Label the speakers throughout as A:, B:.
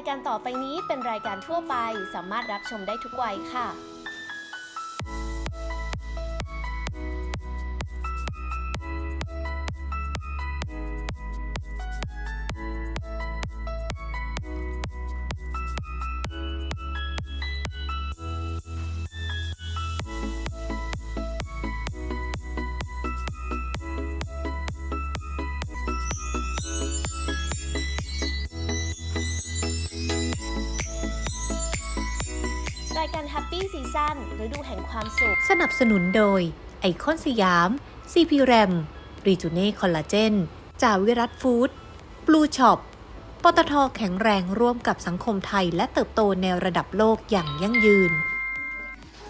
A: ายการต่อไปนี้เป็นรายการทั่วไป สามารถรับชมได้ทุกวัยค่ะ ดูแห่งความสุข
B: สนับสนุนโดย ไอคอนสยาม CP RAM รีจูเน่คอลลาเจน จาวิรัตฟู้ดบลูช็อปปตทแข็งแรงร่วมกับสังคมไทย และเติบโตในระดับโลกอย่างยั่งยืน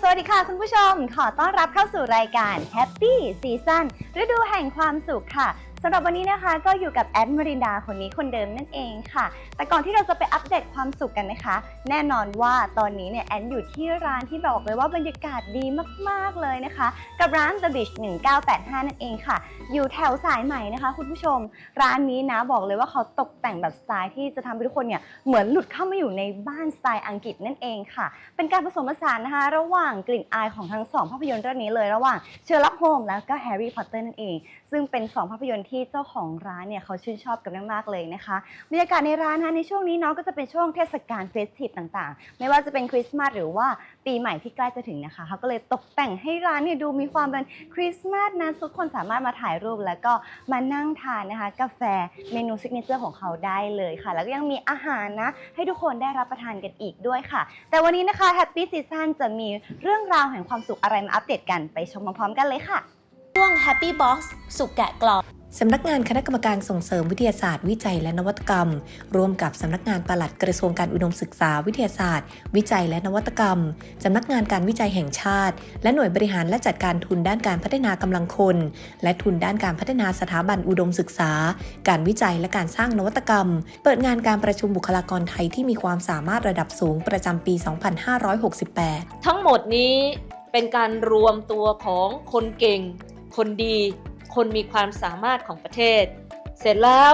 C: สวัสดีค่ะคุณผู้ชม ขอต้อนรับเข้าสู่รายการ Happy Season ฤดูแห่งความสุขค่ะ สำหรับวันนี้นะคะก็อยู่กับแอดมารินดาคนนี้คนเดิมนั่นเองค่ะ แต่ก่อนที่เราจะไปอัปเดตความสุขกันนะคะ แน่นอนว่าตอนนี้เนี่ยแอนอยู่ที่ร้านที่บอกเลยว่าบรรยากาศดีมากๆเลยนะคะ กับร้าน The Beach 1985 นั่นเองค่ะ อยู่แถวสายใหม่นะคะ คุณผู้ชม ร้านนี้นะบอกเลยว่าเขาตกแต่งแบบสไตล์ที่จะทำให้ทุกคนเนี่ยเหมือนหลุดเข้ามาอยู่ในบ้านสไตล์อังกฤษนั่นเองค่ะ เป็นการผสมผสานนะคะ ระหว่างกลิ่นอายของทั้งสองภาพยนตร์เรื่องนี้เลยระหว่างเชอร์ล็อกโฮมแล้วก็แฮร์รี่พอตเตอร์นั่นเอง ซึ่งเป็น2ภาพยนตร์ที่เจ้าของร้านเนี่ยเขาชื่นชอบกันมากๆเลยนะคะบรรยากาศในร้านนะในช่วงนี้เนาะก็จะเป็นช่วงเทศกาลเฟสทีฟต่างๆ ไม่ว่าจะเป็นคริสต์มาสหรือว่าปีใหม่ที่ใกล้จะถึงนะคะเขาก็เลยตกแต่งให้ร้านเนี่ยดูมีความเป็นคริสต์มาสนะทุกคนสามารถมาถ่ายรูปแล้วก็มานั่งทานนะคะ กาแฟเมนูซิกเนเจอร์ของเขาได้เลยค่ะ แล้วก็ยังมีอาหารนะ ให้ทุกคนได้รับประทานกันอีกด้วยค่ะ แต่วันนี้นะคะ Happy Season จะมีเรื่องราวแห่งความสุขอะไรมาอัปเดตกันไปชมพร้อมๆกันเลยค่ะ
A: ช่วง Happy Box สุขแกะกล่อง
B: สำนักงานคณะกรรมการส่งเสริมวิทยาศาสตร์ วิจัยและนวัตกรรม ร่วมกับสำนักงานปลัดกระทรวงการอุดมศึกษาวิทยาศาสตร์ วิจัยและนวัตกรรมสำนักงานการวิจัยแห่งชาติ และหน่วยบริหารและจัดการทุนด้านการพัฒนากำลังคน และทุนด้านการพัฒนาสถาบันอุดมศึกษา การวิจัยและการสร้างนวัตกรรม เปิดงานการประชุมบุคลากรไทยที่มีความสามารถระดับสูงประจำปี 2568
D: ทั้งหมดนี้เป็นการรวมตัวของคนเก่ง คนดี คนมีความสามารถของประเทศ เสร็จแล้ว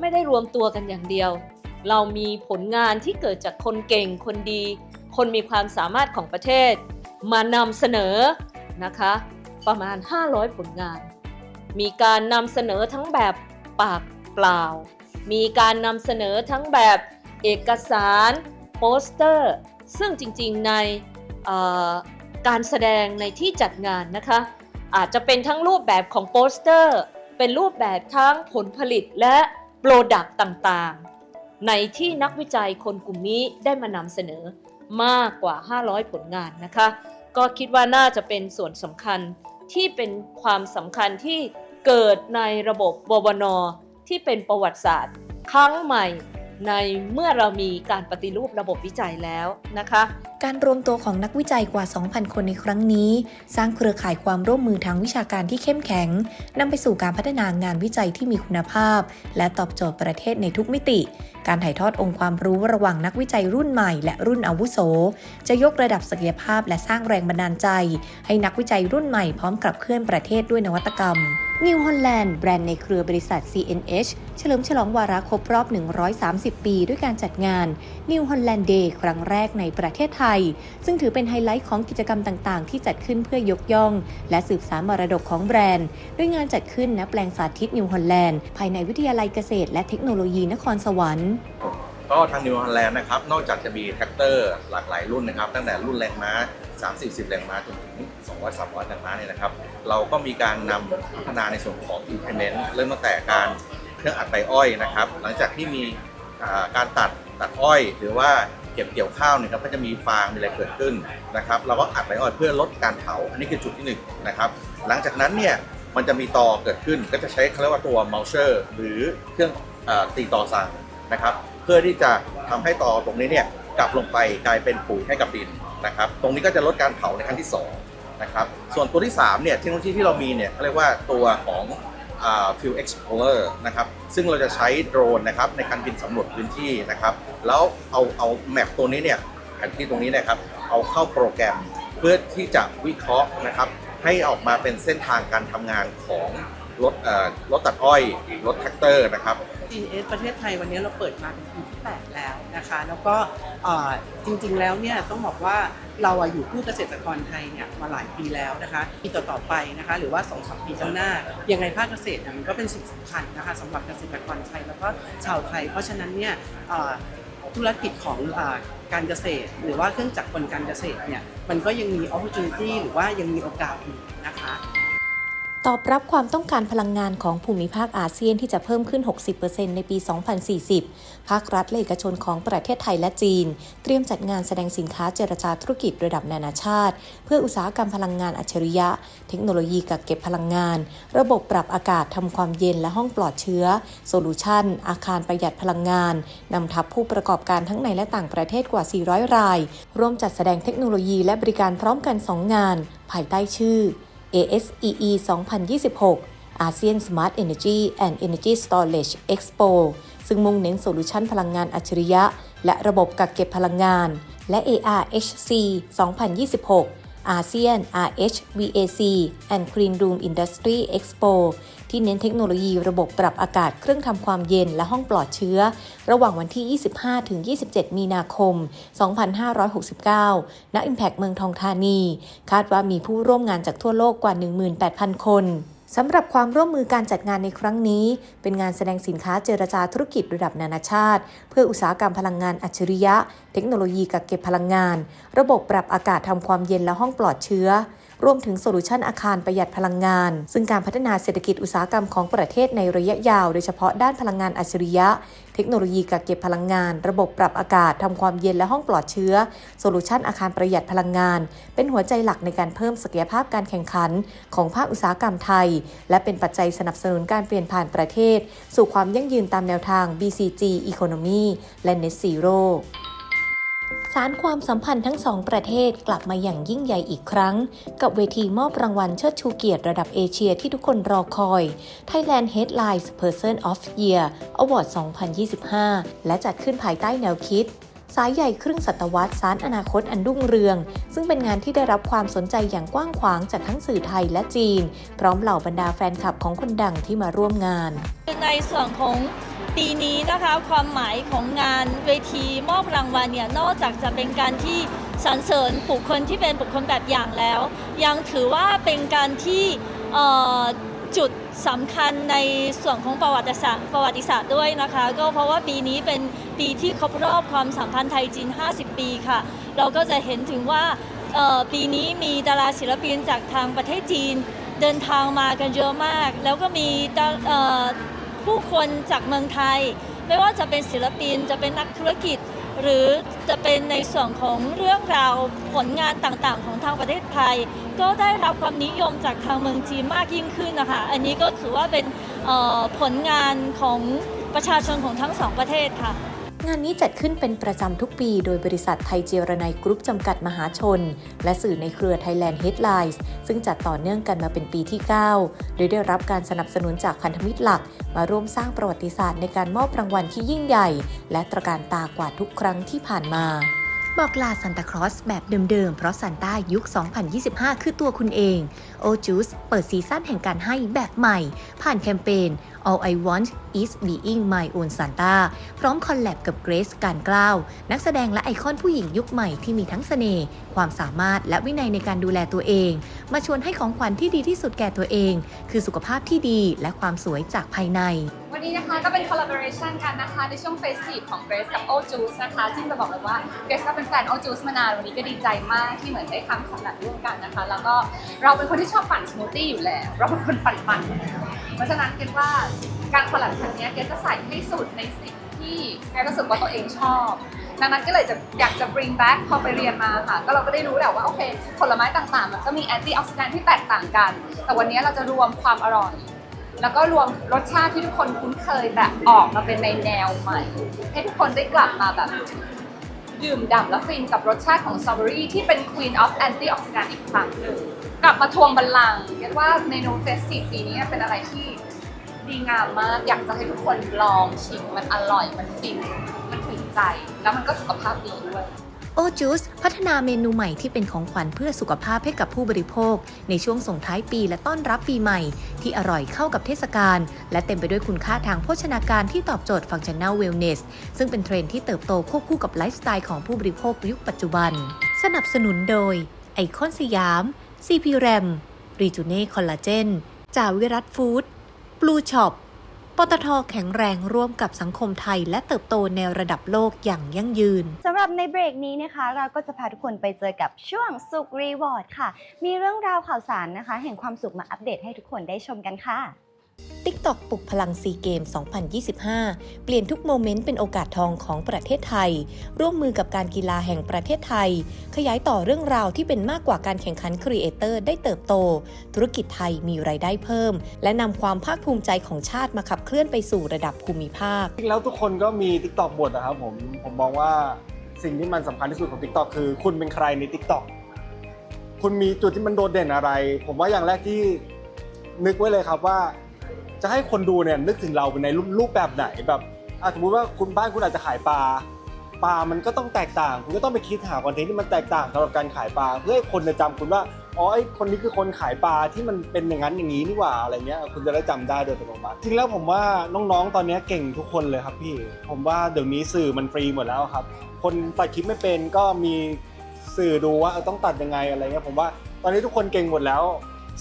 D: ไม่ได้รวมตัวกันอย่างเดียว เรามีผลงานที่เกิดจากคนเก่งคนดี คนมีความสามารถของประเทศ มานำเสนอนะคะ ประมาณ 500 ผลงาน มีการนำเสนอทั้งแบบปากเปล่า มีการนำเสนอทั้งแบบเอกสารโปสเตอร์ ซึ่งจริงๆในการแสดงในที่จัดงานนะคะ อาจจะเป็นทั้งรูปแบบของโปสเตอร์ เป็นรูปแบบทั้งผลผลิตและโปรดักต์ต่างๆ ในที่นักวิจัยคนกลุ่มนี้ได้มานำเสนอมากกว่า 500 ผลงานนะคะ ก็คิดว่าน่าจะเป็นส่วนสำคัญที่เป็นความสำคัญที่เกิดในระบบบวนที่เป็นประวัติศาสตร์ ครั้งใหม่ ในเมื่อเรามีการปฏิรูประบบวิจัยแล้วนะคะ
B: การรวมตัวของนักวิจัยกว่า 2,000 คนในครั้งนี้ สร้างเครือข่ายความร่วมมือทางวิชาการที่เข้มแข็งนำไปสู่การพัฒนางานวิจัยที่มีคุณภาพ และตอบโจทย์ประเทศในทุกมิติ การถ่ายทอดองค์ความรู้ระหว่างนักวิจัยรุ่นใหม่และรุ่นอาวุโส จะยกระดับศักยภาพและสร้างแรงบันดาลใจ ให้นักวิจัยรุ่นใหม่พร้อมขับเคลื่อนประเทศด้วยนวัตกรรม New Holland แบรนด์ในเครือบริษัท CNH เฉลิมฉลองวาระครบรอบ 130 ปี ด้วยการจัดงาน New Holland Day ครั้งแรกในประเทศไทย ซึ่งถือเป็นไฮไลท์ของกิจกรรมต่างๆ ที่จัดขึ้นเพื่อยกย่อง และสืบสานมรดกของแบรนด์ ด้วยงานจัดขึ้นณแปลงสาธิตนิวฮอลแลนด์ภายในวิทยาลัยเกษตร และเทคโนโลยีนครสวรรค์
E: ก็ทางนิวฮอลแลนด์นะครับ นอกจากจะมีแท็กเตอร์หลากหลายรุ่นนะครับ ตั้งแต่รุ่นแรงม้า 30 10 แรงม้าจนถึง 200 300แรงม้าเนี่ยนะครับ เราก็มีการนำพัฒนาในส่วนของ implement เริ่มตั้งแต่การเครื่องอัดใบอ้อยนะครับ หลังจากที่มีการตัดตัดอ้อย หรือว่าเก็บเกี่ยวข้าวเนี่ยครับก็จะมีฟางมีอะไรเกิดขึ้นนะครับ เราก็อัดใบอ้อยเพื่อลดการเผา อันนี้คือจุดที่หนึ่งนะครับ หลังจากนั้นเนี่ยมันจะมีตอเกิดขึ้นก็จะใช้เขาเรียกว่าตัว mulcher หรือเครื่องอตีตอสั่งนะครับ เพื่อที่จะทำให้ตอตรงนี้เนี่ยกลับลงไปกลายเป็นปุ๋ยให้กับดินนะครับ ตรงนี้ก็จะลดการเผาในขั้นที่ 2 นะครับส่วนตัวที่3เนี่ยเทคโนโลยีที่เรามีเนี่ยเขาเรียกว่าตัวของอ่า Field Explorer นะครับซึ่งเราจะใช้โดรนนะครับในการบินสำรวจพื้นที่นะครับแล้วเอาเอาแมปตัวนี้เนี่ยแผนที่ตรงนี้นะครับเอาเข้าโปรแกรมเพื่อที่จะวิเคราะห์นะครับให้ออกมาเป็นเส้นทางการทำงานของรถเอ่อรถตัดอ้อยรถแท็กเตอร์นะครับ
F: GS ประเทศไทยวันนี้เราเปิดมาเป็น ปีที่8แล้วนะคะ แล้วก็จริงๆแล้วเนี่ยต้องบอกว่าเราอยู่คู่เกษตรกรไทยเนี่ยมาหลายปีแล้วนะคะปีต่อๆไปนะคะ หรือว่า2อสปีข้างหน้า ยังไงภาคเกษตรเนี่ยมันก็เป็นสิ่งสำคัญนะคะสำหรับเกษตรกรไทยแล้วก็ชาวไทย เพราะฉะนั้นเนี่ยธุรกิจของการเกษตร หรือว่าเครื่องจักรกลการเกษตรเนี่ยมันก็ยังมี opportunity หรือว่ายังมีโอกาสอยู่นะคะ
B: ตอบรับความต้องการพลังงานของภูมิภาคอาเซียนที่จะเพิ่มขึ้น 60%ในปี 2040 ภาครัฐและเอกชนของประเทศไทยและจีน เตรียมจัดงานแสดงสินค้าเจรจาธุรกิจระดับนานาชาติ เพื่ออุตสาหกรรมพลังงานอัจฉริยะ เทคโนโลยีกักเก็บพลังงาน ระบบปรับอากาศทำความเย็นและห้องปลอดเชื้อ โซลูชันอาคารประหยัดพลังงานนำทัพผู้ประกอบการทั้งในและต่างประเทศกว่า 400 ราย ร่วมจัดแสดงเทคโนโลยีและบริการพร้อมกัน 2 งาน ภายใต้ชื่อ ASEE 2026 ASEAN Smart Energy and Energy Storage Expo ซึ่งมุ่งเน้นโซลูชันพลังงานอัจฉริยะ และระบบกักเก็บพลังงาน และ ARHC 2026 ASEAN RHVAC and Clean Room Industry Expo ที่เน้นเทคโนโลยีระบบปรับอากาศเครื่องทำความเย็นและห้องปลอดเชื้อ ระหว่างวันที่ 25-27 มีนาคม 2569 ณ Impact เมืองทองธานี คาดว่ามีผู้ร่วมงานจากทั่วโลกกว่า 18,000 คนสำหรับความร่วมมือการจัดงานในครั้งนี้ เป็นงานแสดงสินค้าเจรจาธุรกิจระดับนานาชาติ เพื่ออุตสาหกรรมพลังงานอัจฉริยะ เทคโนโลยีกักเก็บพลังงาน ระบบปรับอากาศทำความเย็นและห้องปลอดเชื้อ รวมถึงโซลูชันอาคารประหยัดพลังงาน ซึ่งการพัฒนาเศรษฐกิจอุตสาหกรรมของประเทศในระยะยาว โดยเฉพาะด้านพลังงานอัจฉริยะ เทคโนโลยีกักเก็บพลังงาน ระบบปรับอากาศทำความเย็นและห้องปลอดเชื้อโซลูชันอาคารประหยัดพลังงาน เป็นหัวใจหลักในการเพิ่มศักยภาพการแข่งขัน ของภาคอุตสาหกรรมไทย และเป็นปัจจัยสนับสนุนการเปลี่ยนผ่านประเทศ สู่ความยั่งยืนตามแนวทาง BCG Economy และ Net Zero สารความสัมพันธ์ทั้งสองประเทศกลับมาอย่างยิ่งใหญ่อีกครั้ง กับเวทีมอบรางวัลเชิดชูเกียรติระดับเอเชียที่ทุกคนรอคอย Thailand Headlines Person of Year Award 2025 และจัดขึ้นภายใต้แนวคิด สายใหญ่ครึ่งศตวรรษสารอนาคตอันรุ่งเรือง ซึ่งเป็นงานที่ได้รับความสนใจอย่างกว้างขวางจากทั้งสื่อไทยและจีน พร้อมเหล่าบรรดาแฟนคลับของคนดังที่มาร่วมงาน
G: ในส่วนของ ปีนี้นะคะความหมายของงานเวทีมอบรางวัลเนี่ยนอกจากจะเป็นการที่สรรเสริญบุคคลที่เป็นบุคคลแบบอย่างแล้ว ยังถือว่าเป็นการที่จุดสำคัญในส่วนของประวัติศาสตร์ประวัติศาสตร์ด้วยนะคะ ก็เพราะว่าปีนี้เป็นปีที่ครบรอบความสัมพันธ์ไทยจีน 50 ปีค่ะ เราก็จะเห็นถึงว่าปีนี้มีดาราศิลปินจากทางประเทศจีนเดินทางมากันเยอะมาก แล้วก็มี ผู้คนจากเมืองไทย ไม่ว่าจะเป็นศิลปินจะเป็นนักธุรกิจ หรือจะเป็นในส่วนของเรื่องราวผลงานต่างๆ ของทางประเทศไทย ก็ได้รับความนิยมจากทางเมืองจีนมากยิ่งขึ้นนะคะ อันนี้ก็ถือว่าเป็นผลงานของประชาชนของทั้งสองประเทศค่ะ
B: งานนี้จัดขึ้นเป็นประจำทุกปีโดยบริษัทไทยเจรนายกรุ๊ปจำกัดมหาชน และสื่อในเครือ Thailand Headlines ซึ่งจัดต่อเนื่องกันมาเป็นปีที่ 9 โดยได้รับการสนับสนุนจากพันธมิตรหลัก มาร่วมสร้างประวัติศาสตร์ในการมอบรางวัลที่ยิ่งใหญ่ และตระการตากว่าทุกครั้งที่ผ่านมา บอกลาซันตาคลอสแบบเดิมๆ เพราะซันต้ายุค 2025 คือตัวคุณเอง โอจูสเปิดซีซั่นแห่งการให้แบบใหม่ ผ่านแคมเปญ All I Want is Being My Own Santa พร้อมคอลแลบกับเกรซการกล้าว นักแสดงและไอคอนผู้หญิงยุคใหม่ที่มีทั้งเสน่ห์ ความสามารถและวินัยในการดูแลตัวเอง มาชวนให้ของขวัญที่ดีที่สุดแก่ตัวเอง คือสุขภาพที่ดีและความสวยจากภายใน
H: นี้นะคะก็เป็น collaboration กันนะคะ ในช่วง Festive ของ Grace กับ O Juice นะคะ ซึ่งจะบอกเลยว่า Grace ก็เป็นแฟน O Juice มานาน วันนี้ก็ดีใจมากที่เหมือนได้ทำคอลแลบร่วมกันนะคะ แล้วก็เราเป็นคนที่ชอบปั่นสมูทตี้อยู่แล้ว เราเป็นคนปั่นปั่นเพราะฉะนั้นเกรว่าการคอลแลบครั้งนี้เกรซจะใส่ให้สุดในสิ่งที่เกรซรู้สึกว่าตัวเองชอบดังนั้นก็เลยจะอยากจะ bring back พอไปเรียนมาค่ะ ก็เราก็ได้รู้แหละว่าโอเคผลไม้ต่างๆ มันก็มี anti oxidant ที่แตกต่างกัน แต่วันนี้เราจะรวมความอร่อย แล้วก็รวมรสชาติที่ทุกคนคุ้นเคยแต่ออกมาเป็นในแนวใหม่ ให้ทุกคนได้กลับมาแบบดื่มด่ำและฟินกับรสชาติของสตรอเบอรี่ที่เป็น Queen of Antioxidant อีกครั้งหนึ่งกลับมาทวงบัลลังก์เรียกว่าเมนูเฟสติฟปีนี้เป็นอะไรที่ดีงามมาก อยากจะให้ทุกคนลองชิมมันอร่อยมันฟินมันถึงใจ แล้วมันก็สุขภาพดีด้วย
B: โอจูสพัฒนาเมนูใหม่ที่เป็นของขวัญเพื่อสุขภาพให้กับผู้บริโภค ในช่วงส่งท้ายปีและต้อนรับปีใหม่ ที่อร่อยเข้ากับเทศกาลและเต็มไปด้วยคุณค่าทางโภชนาการที่ตอบโจทย์ฟังชั่น a ลเวลเนสซึ่งเป็นเทรนด์ที่เติบโตควบคู่กับไลฟ์สไตล์ของผู้บริโภคยุคปัจจุบัน สนับสนุนโดยไอคอนสยาม CP RAM รีจูเน่คอลลาเจนจาวิรัตฟู้ดบลูช็อป ปตทแข็งแรงร่วมกับสังคมไทย และเติบโตในระดับโลกอย่างยั่งยืน
C: สำหรับในเบรกนี้นะคะ เราก็จะพาทุกคนไปเจอกับช่วงสุขรีวอร์ดค่ะ มีเรื่องราวข่าวสารนะคะ แห่งความสุขมาอัปเดตให้ทุกคนได้ชมกันค่ะ
B: TikTok ปลุกพลังซีเกม 2025 เปลี่ยนทุกโมเมนต์เป็นโอกาสทองของประเทศไทย ร่วมมือกับการกีฬาแห่งประเทศไทย ขยายต่อเรื่องราวที่เป็นมากกว่าการแข่งขันครีเอเตอร์ได้เติบโต ธุรกิจไทยมีรายได้เพิ่ม และนำความภาคภูมิใจของชาติมาขับเคลื่อนไปสู่ระดับภูมิภาค
I: แล้วทุกคนก็มี Tik t o อกบทนะครับผม ผมมองว่าสิ่งที่มันสำคัญที่สุดของ Tik t o อกคือ คุณเป็นใครใน Tik t o อกคุณมีจุดที่มันโดดเด่นอะไร ผมว่าอย่างแรกที่นึกไว้เลยครับว่า จะให้คนดูเนี่ยนึกถึงเราเป็นในรูปแบบไหนแบบอะสมมติว่าคุณบ้านคุณอาจจะขายปลาปลามันก็ต้องแตกต่าง คุณก็ต้องไปคิดหาคอนเทนต์ที่มันแตกต่างสำหรับการขายปลาเพื่อให้คนจะจำคุณว่าอ๋อไอคนนี้คือคนขายปลาที่มันเป็นอย่างนั้นอย่างนี้นี่หว่าอะไรเงี้ยคุณจะได้จำได้โดยอัตโนมัติจริงแล้วผมว่าน้องๆ ตอนนี้เก่งทุกคนเลยครับพี่ ผมว่าเดี๋ยวนี้สื่อมันฟรีหมดแล้วครับ คนตัดคลิปไม่เป็นก็มีสื่อดูว่าต้องตัดยังไงอะไรเงี้ยผมว่าตอนนี้ทุกคนเก่งหมดแล้ว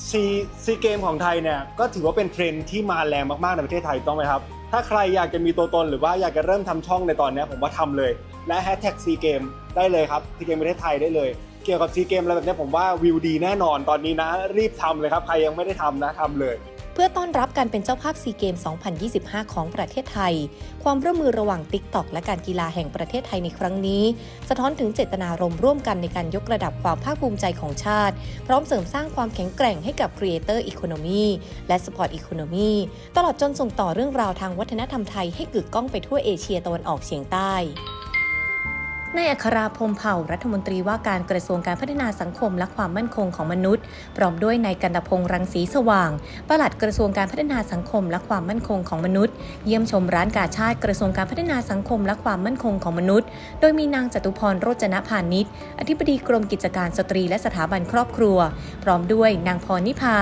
I: ซีซีเกมของไทยเนี่ยก็ถือว่าเป็นเทรนด์ที่มาแรงมากๆในประเทศไทยต้องไหมครับ ถ้าใครอยากจะมีตัวตนหรือว่าอยากจะเริ่มทำช่องในตอนนี้ผมว่าทำเลย และแฮชแท็กซีเกมได้เลยครับซีเกมประเทศไทยได้เลย เกี่ยวกับซีเกมอะไรแบบนี้ผมว่าวิวดีแน่นอนตอนนี้นะ รีบทำเลยครับ ใครยังไม่ได้ทำนะทำเลย
B: เพื่อต้อนรับการเป็นเจ้าภาพซีเกม 2025 ของประเทศไทย ความร่วมมือระหว่าง TikTok และการกีฬาแห่งประเทศไทยในครั้งนี้ สะท้อนถึงเจตนารมณ์ร่วมกันในการยกระดับความภาคภูมิใจของชาติ พร้อมเสริมสร้างความแข็งแกร่งให้กับ Creator Economy และ Sport Economy ตลอดจนส่งต่อเรื่องราวทางวัฒนธรรมไทยให้กึกก้องไปทั่วเอเชียตะวันออกเฉียงใต้ นายอัคราพมเผ่ารัฐมนตรีว่าการกระทรวงการพัฒนาสังคมและความมั่นคงของมนุษย์ พร้อมด้วยนายกันตพงษ์รังสีสว่างปลัดกระทรวงการพัฒนาสังคมและความมั่นคงของมนุษย์ เยี่ยมชมร้านกาชาติกระทรวงการพัฒนาสังคมและความมั่นคงของมนุษย์ โดยมีนางจตุพรโรจนพานิชอธิบดีกรมกิจการสตรีและสถาบันครอบครัว พร้อมด้วยนางพรนิพา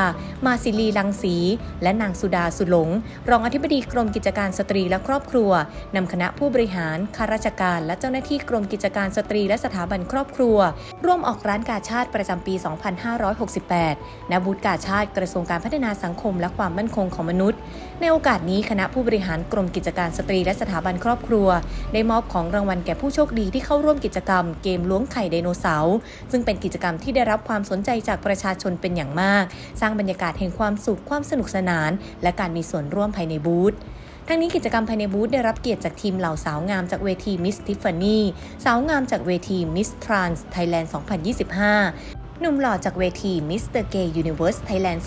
B: มาศิลีลังสี และนางสุดาสุหลง รองอธิบดีกรมกิจการสตรีและครอบครัว นำคณะผู้บริหารข้าราชการ และเจ้าหน้าที่กรมกิจจการสตรีและสถาบันครอบครัว ร่วมออกร้านกาชาติประจำปี 2568 ณ บูธกาชาติกระทรวงการพัฒนาสังคมและความมั่นคงของมนุษย์ ในโอกาสนี้คณะผู้บริหารกรมกิจการสตรีและสถาบันครอบครัว ได้มอบของรางวัลแก่ผู้โชคดีที่เข้าร่วมกิจกรรมเกมล้วงไข่ไดโนเสาร์ซึ่งเป็นกิจกรรมที่ได้รับความสนใจจากประชาชนเป็นอย่างมาก สร้างบรรยากาศแห่งความสุขความสนุกสนาน และการมีส่วนร่วมภายในบูธ ทั้งนี้กิจกรรมภายในบูธได้รับเกียรติจากทีมเหล่าสาวงามจากเวทีมิสทิฟฟานี่สาวงามจากเวทีมิสทรานส์ไทยแลนด์2025หนุ่มหล่อจากเวทีมิสเตอร์เกย์ยูนิเวิร์สไทยแลนด์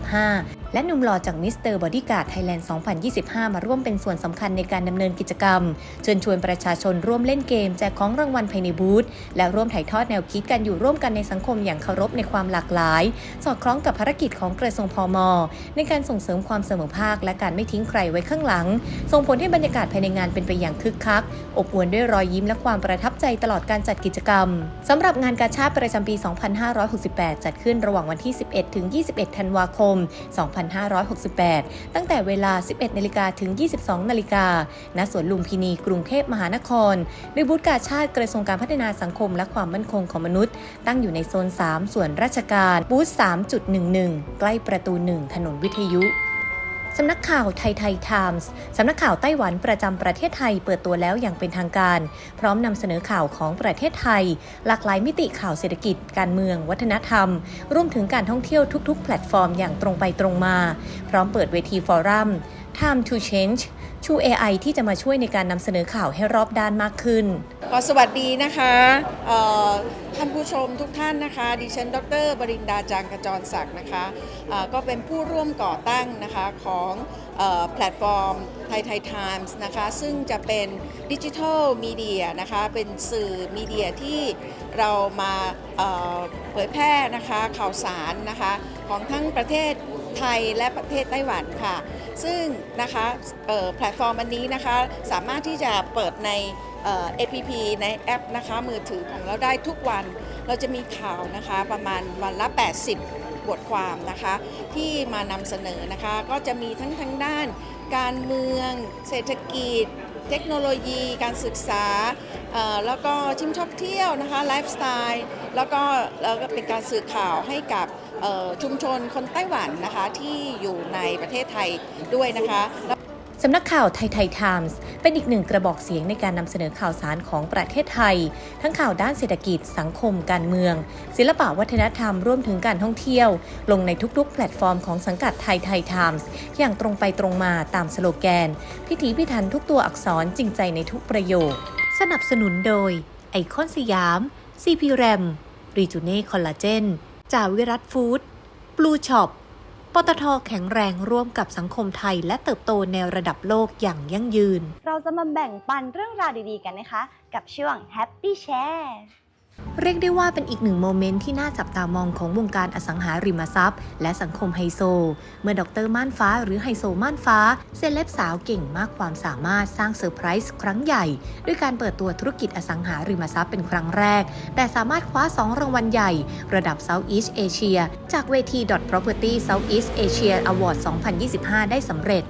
B: 2025 และหนุ่มหล่อจากมิสเตอร์บอดี้การ์ดไทยแลนด์ 2025 มาร่วมเป็นส่วนสำคัญในการดำเนินกิจกรรม เชิญชวนประชาชนร่วมเล่นเกม แจกของรางวัลภายในบูธ และร่วมถ่ายทอดแนวคิดการอยู่ร่วมกันในสังคมอย่างเคารพในความหลากหลาย สอดคล้องกับภารกิจของกระทรวงพม ในการส่งเสริมความเสมอภาค และการไม่ทิ้งใครไว้ข้างหลัง ส่งผลให้บรรยากาศภายในงานเป็นไปอย่างคึกคัก อบอวลด้วยรอยยิ้มและความประทับใจตลอดการจัดกิจกรรมสำหรับงานกาชาติประจำปี 2568 จัดขึ้นระหว่างวันที่ 11 ถึง 21 ธันวาคม2568 ตั้งแต่เวลา 11 นาฬิกาถึง 22 นาฬิกา ณ สวนลุมพินี กรุงเทพมหานคร โดยบูธกาชาติกระทรวงการพัฒนาสังคมและความมั่นคงของมนุษย์ ตั้งอยู่ในโซน 3 ส่วนราชการ บูธ 3.11 ใกล้ประตู 1 ถนนวิทยุ สำนักข่าวไทยไทยไทมส์สำนักข่าวไต้หวันประจำประเทศไทยเปิดตัวแล้วอย่างเป็นทางการ พร้อมนำเสนอข่าวของประเทศไทย หลากหลายมิติข่าวเศรษฐกิจ การเมือง วัฒนธรรม รวมถึงการท่องเที่ยวทุกๆ แพลตฟอร์มอย่างตรงไปตรงมา พร้อมเปิดเวทีฟอรัม Time to Change ชู AI ที่จะมาช่วยในการนำเสนอข่าวให้รอบด้านมากขึ้น
J: ขอสวัสดีนะคะท่านผู้ชมทุกท่านนะคะ ดิฉัน ดร บรินดาจางกระจรศักดิ์นะคะเอ่อก็เป็นผู้ร่วมก่อตั้งนะคะของแพลตฟอร์มไทยไทยไทมส์นะคะ ซึ่งจะเป็นดิจิทัลมีเดียนะคะ เป็นสื่อมีเดียที่เรามาเผยแพร่นะคะข่าวสารนะคะของทั้งประเทศ ไทยและประเทศไต้หวันค่ะ ซึ่งนะคะแพลตฟอร์มอันนี้นะคะสามารถที่จะเปิดในเอ่อ APP ในแอปนะคะมือถือของเราได้ทุกวัน เราจะมีข่าวนะคะประมาณวันละ 80 บทความนะคะที่มานำเสนอนะคะก็จะมีทั้งทางด้าน การเมือง เศรษฐกิจ เทคโนโลยี การศึกษา แล้วก็ชิมชอบเที่ยวนะคะไลฟ์สไตล์แล้วก็แล้วก็เป็นการสื่อข่าวให้กับชุมชนคนไต้หวันนะคะที่อยู่ในประเทศไทยด้วยนะคะ
B: สำนักข่าวไทยไทยไทมส์เป็นอีกหนึ่งกระบอกเสียงในการนำเสนอข่าวสารของประเทศไทย ทั้งข่าวด้านเศรษฐกิจ สังคม การเมือง ศิลปะวัฒนธรรมรวมถึงการท่องเที่ยว ลงในทุกๆ แพลตฟอร์มของสังกัดไทยไทยไทมส์อย่างตรงไปตรงมาตามสโลแกน พิถีพิถันทุกตัวอักษรจริงใจในทุกประโยค สนับสนุนโดย ไอคอนสยาม ซีพีแรมรีจูเน่คอลลาเจน จาวิรัตฟู้ดบลูช็อปปตทแข็งแรงร่วมกับสังคมไทย และเติบโตในระดับโลกอย่างยั่งยืน
C: เราจะมาแบ่งปันเรื่องราวดีๆกันนะคะ กับช่วง Happy Share
B: เรียกได้ว่าเป็นอีกหนึ่งโมเมนต์ที่น่าจับตามองของวงการอสังหาริมทรัพย์ และสังคมไฮโซ เมื่อดรม่านฟ้าหรือไฮโซม่านฟ้า เซเลบสาวเก่งมากความสามารถสร้างเซอร์ไพรส์ครั้งใหญ่ ด้วยการเปิดตัวธุรกิจอสังหาริมทรัพย์เป็นครั้งแรก แต่สามารถคว้า 2 รางวัลใหญ่ ระดับ Southeast Asia จากเวที Property Southeast Asia Award 2025 ได้สำเร็จ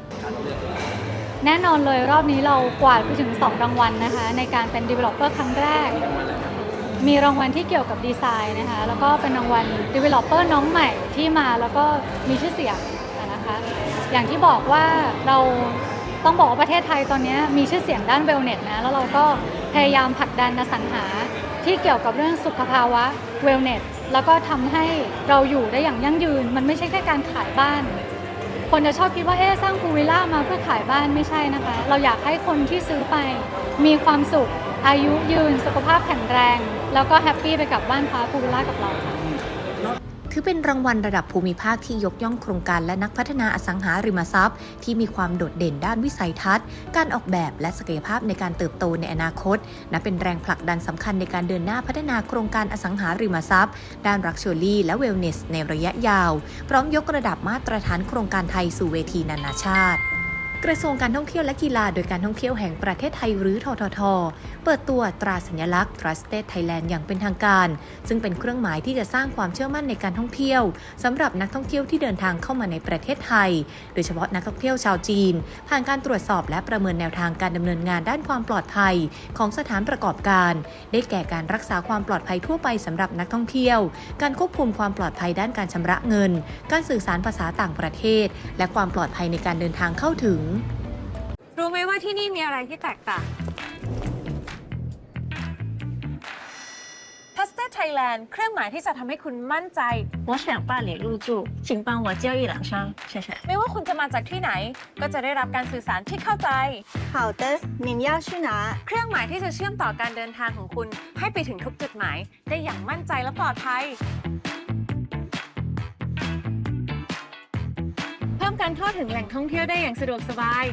H: แน่นอนเลยรอบนี้เรากวาดไปถึง 2 รางวัลนะคะ ในการเป็น Developer ครั้งแรก มีรางวัลที่เกี่ยวกับดีไซน์นะคะ แล้วก็เป็นรางวัล Developer น้องใหม่ที่มาแล้วก็มีชื่อเสียงนะคะ อย่างที่บอกว่าเราต้องบอกว่าประเทศไทยตอนนี้มีชื่อเสียงด้านเวลเนสนะ แล้วเราก็พยายามผลักดันอสังหาที่เกี่ยวกับเรื่องสุขภาวะเวลเนสแล้วก็ทำให้เราอยู่ได้อย่างยั่งยืน มันไม่ใช่แค่การขายบ้าน คนจะชอบคิดว่าเอ๊สร้างพูลวิลล่ามาเพื่อขายบ้านไม่ใช่นะคะ เราอยากให้คนที่ซื้อไปมีความสุข อายุยืนสุขภาพแข็งแรง แล้วก็แฮปปี้ไปกับบ้านพักพูลวิลล่ากับเราค่ะ
B: ถือเป็นรางวัลระดับภูมิภาคที่ยกย่องโครงการและนักพัฒนาอสังหาริมทรัพย์ ที่มีความโดดเด่นด้านวิสัยทัศน์ การออกแบบและศักยภาพในการเติบโตในอนาคตนับเป็นแรงผลักดันสำคัญในการเดินหน้าพัฒนาโครงการอสังหาริมทรัพย์ ด้านรักชัวรี่และเวลเนสในระยะยาว พร้อมยกระดับมาตรฐานโครงการไทยสู่เวทีนานาชาติ กระทรวงการท่องเที่ยวและกีฬาโดยการท่องเที่ยวแห่งประเทศไทยหรือททท เปิดตัวตราสัญลักษณ์ Trusted Thailand อย่างเป็นทางการ ซึ่งเป็นเครื่องหมายที่จะสร้างความเชื่อมั่นในการท่องเที่ยวสำหรับนักท่องเที่ยวที่เดินทางเข้ามาในประเทศไทย โดยเฉพาะนักท่องเที่ยวชาวจีน ผ่านการตรวจสอบและประเมินแนวทางการดำเนินงานด้านความปลอดภัย ของสถานประกอบการ ได้แก่การรักษาความปลอดภัยทั่วไปสำหรับนักท่องเที่ยว การควบคุมความปลอดภัยด้านการชำระเงิน การสื่อสารภาษาต่างประเทศ และความปลอดภัยในการเดินทางเข้าถึง
K: รู้ไหมว่าที่นี่มีอะไรที่แตกต่าง t e s t e d Thailand เครื่องหมายที่จะทำให้คุณมั่นใจ
L: 我想办理入住，请帮我交易两商，谢谢。
K: ไม่ว่าคุณจะมาจากที่ไหน ก็จะได้รับการสื่อสารที่เข้าใจ
L: 好的，您要去哪？
K: เครื่องหมายที่จะเชื่อมต่อการเดินทางของคุณ ให้ไปถึงทุกจุดหมาย ได้อย่างมั่นใจและปลอดภัย การเข้าถึงแหล่งท่องเที่ยวได้อย่างสะดวกสบาย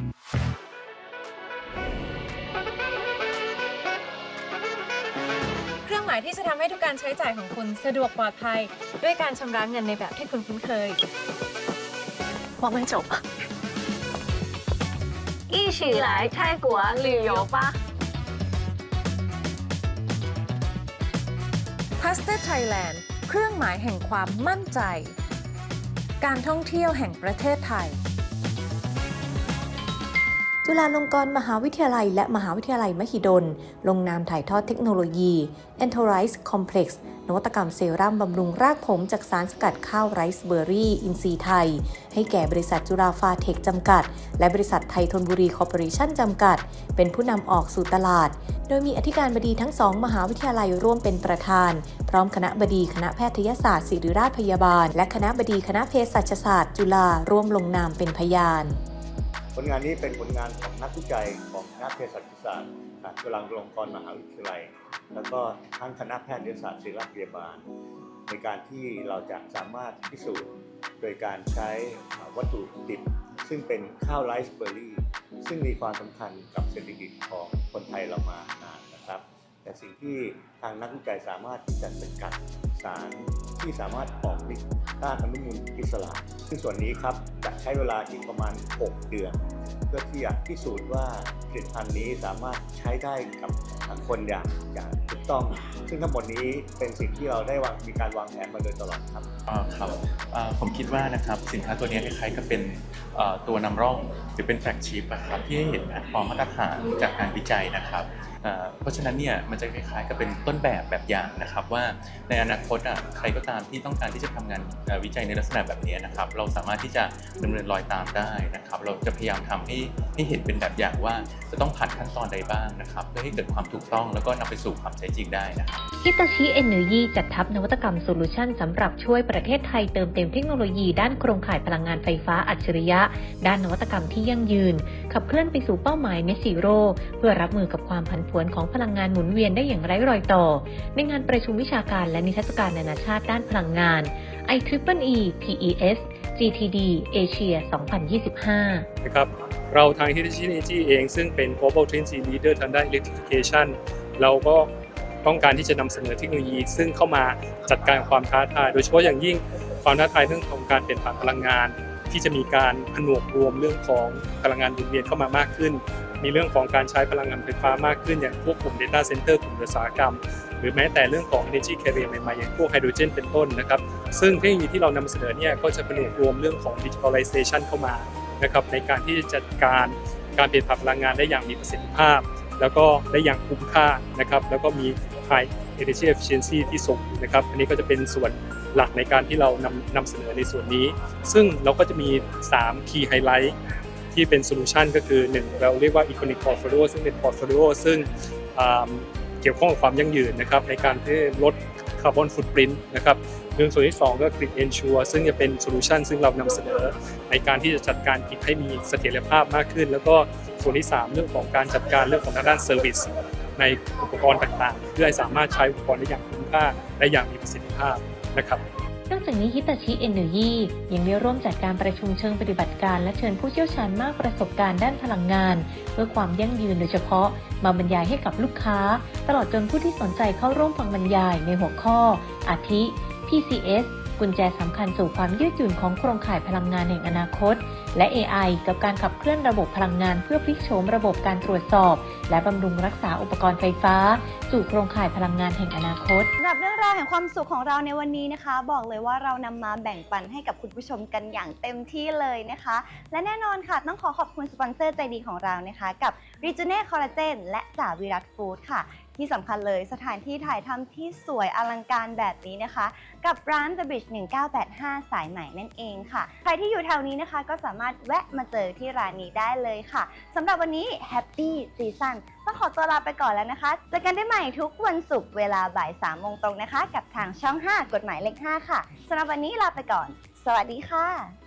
K: เครื่องหมายที่จะทำให้ทุกการใช้จ่ายของคุณสะดวกปลอดภัย ด้วยการชำระเงินในแบบที่คุณคุ้นเคย
L: 我们走吧。一起来泰国旅游吧。
K: t r u s t e d Thailand เครื่องหมายแห่งความมั่นใจ การท่องเที่ยวแห่งประเทศไทย
B: จุฬาลงกรณ์มหาวิทยาลัย และมหาวิทยาลัยมหิดล ลงนามถ่ายทอดเทคโนโลยี e n t e r i s e Complex นวัตกรรมเซรั่มบำรุงรากผมจากสารสกัดข้าวไรซ์เบอร์รี่ อินทรีย์ไทย ให้แก่บริษัทจุฬาฟาเทคจำกัด และบริษัทไทยธนบุรีคอร์ปอเรชั่นจำกัด เป็นผู้นำออกสู่ตลาด โดยมีอธิการบดีทั้งสองมหาวิทยาลัยร่วมเป็นประธาน พร้อมคณะบดีคณะแพทยศาสตร์ศิริราชพยาบาล และคณะบดีคณะเภสัชศาสตร์ จุฬาร่วมลงนามเป็นพยาน
M: ผลงานนี้เป็นผลงานของนักวิจัยของคณะเภสัชศาสตร์จุฬาลงกรณ์มหาวิทยาลัย แล้วก็ทั้งคณะแพทยศาสตร์ศิริราชพยาบาล ในการที่เราจะสามารถพิสูจน์โดยการใช้วัตถุดิบซึ่งเป็นข้าวไรซ์เบอร์รี่ ซึ่งมีความสำคัญกับเศรษฐกิจของคนไทยเรามานานนะครับ แต่สิ่งที่ทางนักวิจัยสามารถที่จะสกัดสาร ที่สามารถออกฤทธิ์ต้านอนุมูลอิสระซึ่งส่วนนี้ครับจะใช้เวลาอีกประมาณ 6 เดือน เพื่อที่จะพิสูจน์ว่าผลิตภัณฑ์นี้สามารถใช้ได้กับคนอย่างอย่างถูกต้อง ซึ่งทั้งหมดนี้เป็นสิ่งที่เราได้วางมีการวางแผนมาโดยตลอดครับ
N: อ่าครับอ่าผมคิดว่านะครับสินค้าตัวนี้คล้ายๆกับเป็นเอ่อตัวนำร่องหรือเป็นแฟลกชิพครับที่ให้เห็นแพลตฟอร์มมาตรฐานจากการวิจัยนะครับ เพราะฉะนั้นเนี่ยมันจะคล้ายๆกับเป็นต้นแบบแบบอย่างนะครับว่าในอนาคตอะใครก็ตามที่ต้องการที่จะทำงานวิจัยในลักษณะแบบนี้นะครับเราสามารถที่จะดำเนินรอยตามได้นะครับ เราจะพยายามทำให้ให้เห็นเป็นแบบอย่างว่าจะต้องผ่านขั้นตอนใดบ้างนะครับ เพื่อให้เกิดความถูกต้องแล้วก็นำไปสู่ความใช้จริงได้นะครับ
B: ฮิตาชิเอเนอร์ยีจัดทัพนวัตกรรมโซลูชันสำหรับช่วยประเทศไทยเติมเต็มเทคโนโลยีด้านโครงข่ายพลังงานไฟฟ้าอัจฉริยะ ด้านนวัตกรรมที่ยั่งยืน ขับเคลื่อนไปสู่เป้าหมายเนซิโรเพื่อรับมือกับความผันผวนของพลังงานหมุนเวียนได้อย่างไร้รอยต่อ ในงานประชุมวิชาการและนิทรรศการนานาชาติด้านพลังงาน i t r i p l e e PES GTD Asia 2025
O: นะครับ เราทาง Hitachi Energy เองซึ่งเป็น global trend leader ทางด้าน electrification เราก็ต้องการที่จะนำเสนอเทคโนโลยี ซึ่งเข้ามาจัดการความท้าทาย โดยเฉพาะอย่างยิ่งความท้าทายเรื่องของการเปลี่ยนผ่านพลังงาน ที่จะมีการผนวกรวมเรื่องของพลังงานหมุนเวียนเข้ามามากขึ้น มีเรื่องของการใช้พลังงานไฟฟ้ามากขึ้นอย่างพวกกลุ่ม data center กลุ่มอุตสาหกรรม หรือแม้แต่เรื่องของ energy carrier ใหม่ๆอย่างพวกไฮโดรเจนเป็นต้นนะครับซึ่งเทคโนโลยีที่เรานำเสนอเนี่ยก็จะผนวกรวมเรื่องของ digitalization เข้ามานะครับในการที่จะจัดการการเปลี่ยนผ่านพลังงานได้อย่างมีประสิทธิภาพ แล้วก็ได้อย่างคุ้มค่านะครับแล้วก็มี high energy efficiency ที่สูงนะครับอันนี้ก็จะเป็นส่วนหลักในการที่เรานำนำเสนอในส่วนนี้ ซึ่งเราก็จะมี 3 key highlight ที่เป็นโซลูชันก็คือ 1 เราเรียกว่า Iconic Portfolio ซึ่งเป็น Portfolio ซึ่งเกี่ยวข้องกับความยั่งยืนนะครับในการที่ลดคาร์บอนฟุตปรินต์นะครับเรื่องส่วนที่ 2 ก็ Grid Ensure ซึ่งจะเป็นโซลูชันซึ่งเรานำเสนอ ในการที่จะจัดการกิจให้มีเสถียรภาพมากขึ้น แล้วก็ส่วนที่ 3 เรื่องของการจัดการเรื่องของทางด้านเซอร์วิสในอุปกรณ์ต่างๆ เพื่อให้สามารถใช้อุปกรณ์ได้อย่างคุ้มค่าและอย่างมีประสิทธิภาพนะครับ
B: นอกจากนี้ฮิตาชิเอเนอร์ยียังได้ร่วมจัดการประชุมเชิงปฏิบัติการและเชิญผู้เชี่ยวชาญมากประสบการณ์ด้านพลังงาน เพื่อความยั่งยืนโดยเฉพาะ มาบรรยายให้กับลูกค้า ตลอดจนผู้ที่สนใจเข้าร่วมฟังบรรยายในหัวข้อ อาทิ PCS กุญแจสำคัญสู่ความยืดหยุ่นของโครงข่ายพลังงานแห่งอนาคต และ AI กับการขับเคลื่อนระบบพลังงานเพื่อพลิกโฉมระบบการตรวจสอบ และบำรุงรักษาอุปกรณ์ไฟฟ้า สู่โครงข่ายพลังงานแห่งอนาคต
C: สำหรับเรื่องราวแห่งความสุขของเราในวันนี้นะคะ บอกเลยว่าเรานำมาแบ่งปันให้กับคุณผู้ชมกันอย่างเต็มที่เลยนะคะ และแน่นอนค่ะต้องขอขอบคุณสปอนเซอร์ใจดีของเรานะคะ กับ r e g e n e Collagen และจ่าวิรัตฟู้ดค่ะ ที่สำคัญเลยสถานที่ถ่ายทำที่สวยอลังการแบบนี้นะคะ กับร้าน The Bridge 1985 สายใหม่นั่นเองค่ะ ใครที่อยู่แถวนี้นะคะ ก็สามารถแวะมาเจอที่ร้านนี้ได้เลยค่ะสำหรับวันนี้ Happy Season ต้องขอตัวลาไปก่อนแล้วนะคะเจอกันได้ใหม่ทุกวันศุกร์เวลาบ่าย3โมงตรงนะคะ กับทางช่อง 5 กฎหมายเลข 5 ค่ะสำหรับวันนี้ลาไปก่อน สวัสดีค่ะ